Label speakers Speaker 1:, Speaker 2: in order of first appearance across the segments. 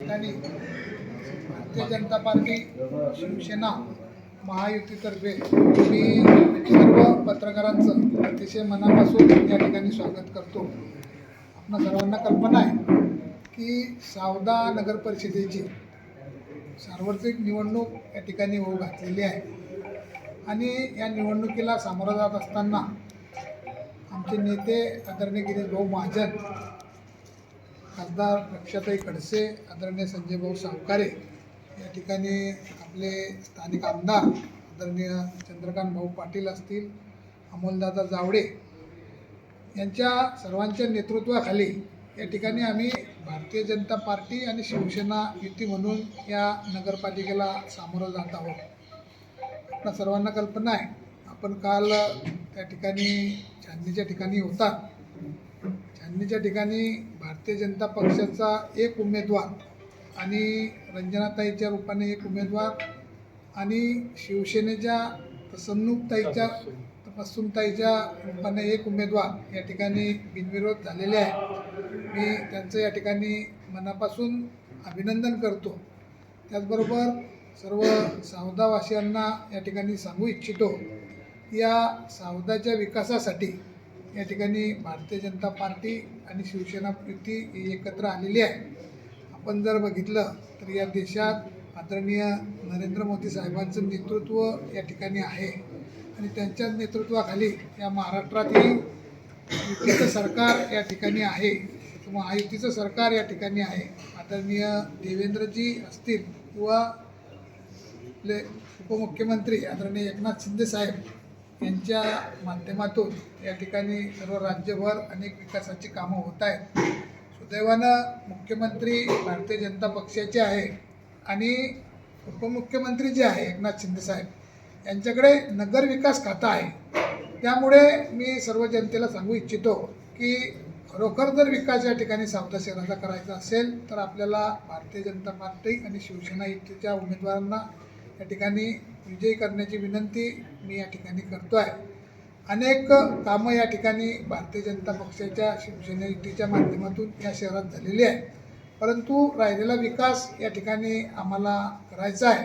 Speaker 1: ठिकाणी भारतीय जनता पार्टी शिवसेना महायुतीतर्फे मी सर्व पत्रकारांचं अतिशय मनापासून या ठिकाणी स्वागत करतो. आपणा सर्वांना कल्पना आहे की सावदा नगर परिषदेची सार्वत्रिक निवडणूक या ठिकाणी होऊ घातलेली आहे. आणि या निवडणुकीला सामोरं जात असताना आमचे नेते आदरणीय गिरीश भाऊ महाजन खासदार रक्षाताई खडसे आदरणीय संजय भाऊ सावकारे या ठिकाणी आपले स्थानिक आमदार आदरणीय चंद्रकांत भाऊ पाटील असतील अमोलदादा जावडे यांच्या सर्वांच्या नेतृत्वाखाली या ठिकाणी आम्ही भारतीय जनता पार्टी आणि शिवसेना युती म्हणून या नगरपालिकेला सामोरं जात आहोत. आपल्या सर्वांना कल्पना आहे आपण काल त्या ठिकाणी छाननीच्या ठिकाणी होता. छाननीच्या ठिकाणी भारतीय जनता पक्षाचा एक उमेदवार आणि रंजनाताईच्या रूपाने एक उमेदवार आणि शिवसेनेच्या प्रसन्नुकताईच्या तपासूनताईच्या रूपाने एक उमेदवार या ठिकाणी बिनविरोध झालेले आहे. मी त्यांचं या ठिकाणी मनापासून अभिनंदन करतो. त्याचबरोबर सर्व सावदावासियांना या ठिकाणी सांगू इच्छितो या सावदाच्या विकासासाठी या ठिकाणी भारतीय जनता पार्टी आणि शिवसेना युती ही एकत्र आलेली आहे. आपण जर बघितलं तर या देशात आदरणीय नरेंद्र मोदी साहेबांचं नेतृत्व या ठिकाणी आहे. आणि त्यांच्याच नेतृत्वाखाली या महाराष्ट्रातील युतीचं सरकार या ठिकाणी आहे. किंवा महायुतीचं सरकार या ठिकाणी आहे. आदरणीय देवेंद्रजी असतील किंवा आपले उपमुख्यमंत्री आदरणीय एकनाथ शिंदे साहेब यांच्या माध्यमातून या ठिकाणी सर्व राज्यभर अनेक विकासाची कामं होत आहेत. सुदैवानं मुख्यमंत्री भारतीय जनता पक्षाचे आहे आणि उपमुख्यमंत्री जे आहे एकनाथ शिंदेसाहेब यांच्याकडे नगर विकास खातं आहे. त्यामुळे मी सर्व जनतेला सांगू इच्छितो की खरोखर जर विकास या ठिकाणी सावधा शहराचा करायचा असेल तर आपल्याला भारतीय जनता पार्टी आणि शिवसेना युतीच्या उमेदवारांना या ठिकाणी विजयी करण्याची विनंती मी या ठिकाणी करतो आहे अनेक कामं या ठिकाणी भारतीय जनता पक्षाच्या शिवसेना युतीच्या माध्यमातून या शहरात झालेली आहे. परंतु राहिलेला विकास या ठिकाणी आम्हाला करायचा आहे.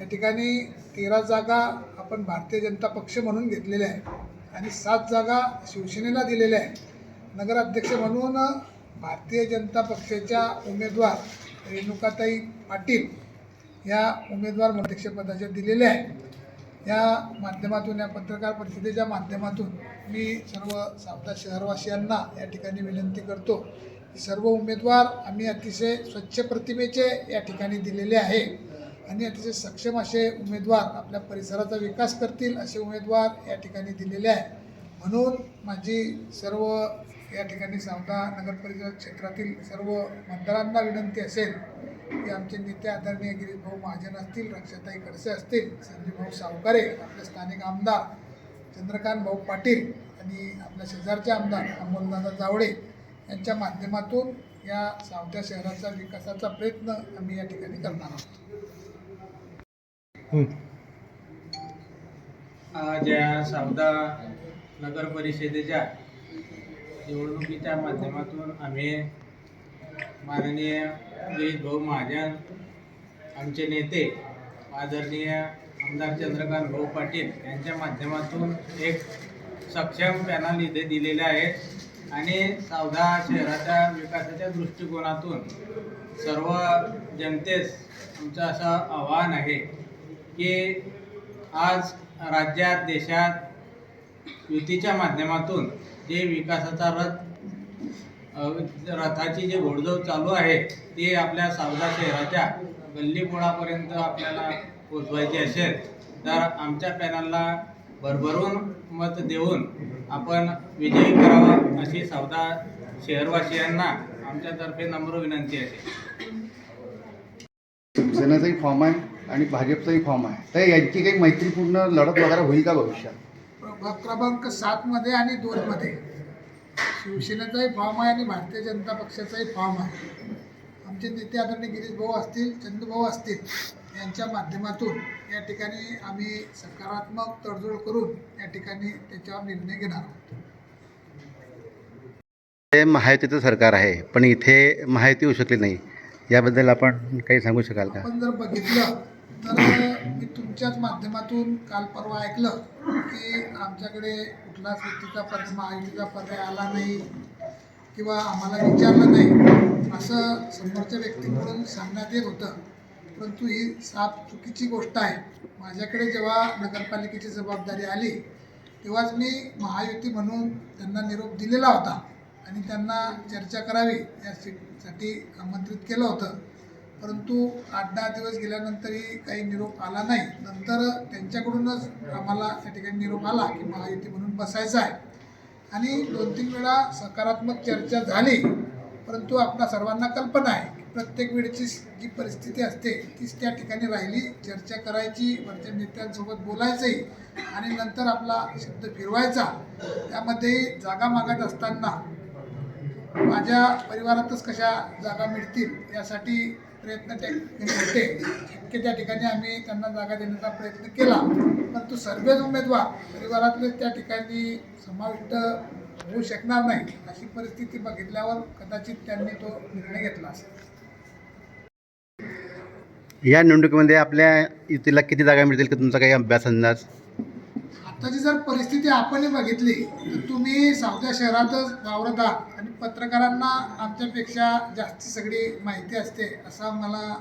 Speaker 1: या ठिकाणी तेरा जागा आपण भारतीय जनता पक्ष म्हणून घेतलेल्या आहे आणि सात जागा शिवसेनेला दिलेल्या आहे नगराध्यक्ष म्हणून भारतीय जनता पक्षाच्या उमेदवार रेणुकाताई पाटील या उमेदवार अध्यक्षपदाच्या दिलेल्या आहे या माध्यमातून या पत्रकार परिषदेच्या माध्यमातून मी सर्व सावधा शहरवासियांना या ठिकाणी विनंती करतो सर्व उमेदवार आम्ही अतिशय स्वच्छ प्रतिमेचे या ठिकाणी दिलेले आहे आणि अतिशय सक्षम असे उमेदवार आपल्या परिसराचा विकास करतील असे उमेदवार या ठिकाणी दिलेले आहे म्हणून माझी सर्व या ठिकाणी सावधा नगर परिषद क्षेत्रातील सर्व मतदारांना विनंती असेल की आमचे नेते आदरणीय गिरीश भाऊ महाजन असतील रक्षाताई खडसे असतील संजय भाऊ सावकारे आपले स्थानिक आमदार चंद्रकांत भाऊ पाटील आणि आपल्या शेजारचे आमदार अमोलदादा जावडे यांच्या माध्यमातून या सावत्या शहराचा विकासाचा प्रयत्न आम्ही या ठिकाणी करणार आहोत.
Speaker 2: आज या सावदा नगर परिषदेच्या निवडणुकीच्या माध्यमातून आम्ही माननीय गिरीश भाऊ महाजन आमचे नेते आदरणीय आमदार चंद्रकांत भाऊ पाटील यांच्या माध्यमातून एक सक्षम पॅनल इथे दिलेले आहेत आणि सावधा शहराच्या विकासाच्या दृष्टिकोनातून सर्व जनतेस आमचं असं आव्हान आहे की आज राज्यात देशात युतीच्या माध्यमातून जे विकासाचा रथ रथाची जे घोडदौड चालू आहे ते आपल्या सावधा शहराच्या गल्लीपोळापर्यंत आपल्याला पोचवायची असेल तर आमच्या पॅनलला भरभरून मत देऊन आपण विजयी करावं अशी सावधा शहरवासियांना आमच्यातर्फे नम्र विनंती आहे.
Speaker 3: शिवसेनेचाही फॉर्म आहे आणि भाजपचाही फॉर्म आहे. तर यांची काही मैत्रीपूर्ण लढत वगैरे होईल का भविष्यात?
Speaker 1: प्रभाग क्रमांक सातमध्ये आणि दोनमध्ये. शिवसेनेचाही फॉर्म आहे आणि भारतीय जनता पक्षाचाही फॉर्म आहे. आमचे नेते आदरणीय गिरीश भाऊ असतील चंदूभाऊ असतील यांच्या माध्यमातून या ठिकाणी आम्ही सकारात्मक तडजोड करून या ठिकाणी त्याच्यावर निर्णय घेणार आहोत.
Speaker 3: हे महायुतीचं सरकार आहे पण इथे महायुती होऊ शकली नाही. याबद्दल आपण काही सांगू शकाल का?
Speaker 1: आपण जर बघितलं तर मी तुमच्याच माध्यमातून काल परवा ऐकलं की आमच्याकडे कुठलाच व्यक्तीचा पर्याय महायुतीचा पर्याय आला नाही किंवा आम्हाला विचारलं नाही असं समोरच्या व्यक्तीकडून सांगण्यात येत होतं. परंतु ही साफ चुकीची गोष्ट आहे. माझ्याकडे जेव्हा नगरपालिकेची जबाबदारी आली तेव्हाच मी महायुती म्हणून त्यांना निरोप दिलेला होता आणि त्यांना चर्चा करावी यासाठी आमंत्रित केलं होतं. परंतु आठ दहा दिवस गेल्यानंतरही काही निरोप आला नाही. नंतर त्यांच्याकडूनच आम्हाला त्या ठिकाणी निरोप आला की महायुती म्हणून बसायचं आहे. आणि दोन तीन वेळा सकारात्मक चर्चा झाली परंतु आपल्या सर्वांना कल्पना आहे की प्रत्येक वेळेची जी परिस्थिती असते तीच त्या ठिकाणी राहिली. चर्चा करायची वरच्या नेत्यांसोबत बोलायचंही आणि नंतर आपला शब्द फिरवायचा. त्यामध्ये जागा मागत असताना माझ्या परिवारातच कशा जागा मिळतील यासाठी प्रयत्न त्या होते. इतके त्या ठिकाणी आम्ही त्यांना जागा देण्याचा प्रयत्न केला. परंतु सर्वच उमेदवार परिवारातले त्या ठिकाणी समाविष्ट होऊ शकणार नाही अशी परिस्थिती बघितल्यावर कदाचित त्यांनी तो निर्णय घेतला असेल.
Speaker 3: या निवडणुकीमध्ये आपल्या युतीला किती जागा मिळतील का तुमचा काही अभ्यास अंदाज?
Speaker 1: आताची जर परिस्थिती आपणही बघितली तर तुम्ही सावत्या शहरातच वावरत आहात आणि पत्रकारांना आमच्यापेक्षा जास्त सगळी माहिती असते असा मला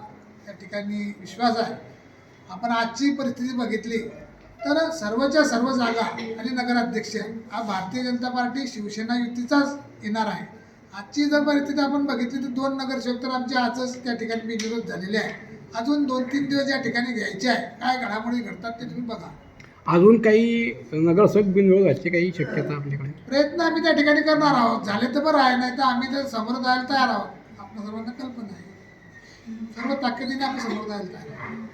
Speaker 1: त्या ठिकाणी विश्वास आहे. आपण आजची परिस्थिती बघितली तर सर्वच्या सर्व जागा आणि नगराध्यक्ष हा भारतीय जनता पार्टी शिवसेना युतीचाच येणार आहे. आजची जर परिस्थिती आपण बघितली तर दोन नगरसेवक तर आमचे आजच त्या ठिकाणी बिनविरोध झालेले आहे अजून दोन तीन दिवस या ठिकाणी घ्यायचे आहे काय घडामोडी घडतात ते तुम्ही बघा.
Speaker 4: अजून काही नगरसेवक बिनविरोध व्हायची काही शक्यता आपल्याकडे?
Speaker 1: प्रयत्न आम्ही त्या ठिकाणी करणार आहोत. झाले तर बरं आहे नाही तर आम्ही तर समोर जायला तयार आहोत. आपल्या सर्वांना कल्पना आहे. सर्व ताकदीने आम्ही समोर जायला तयार आहोत.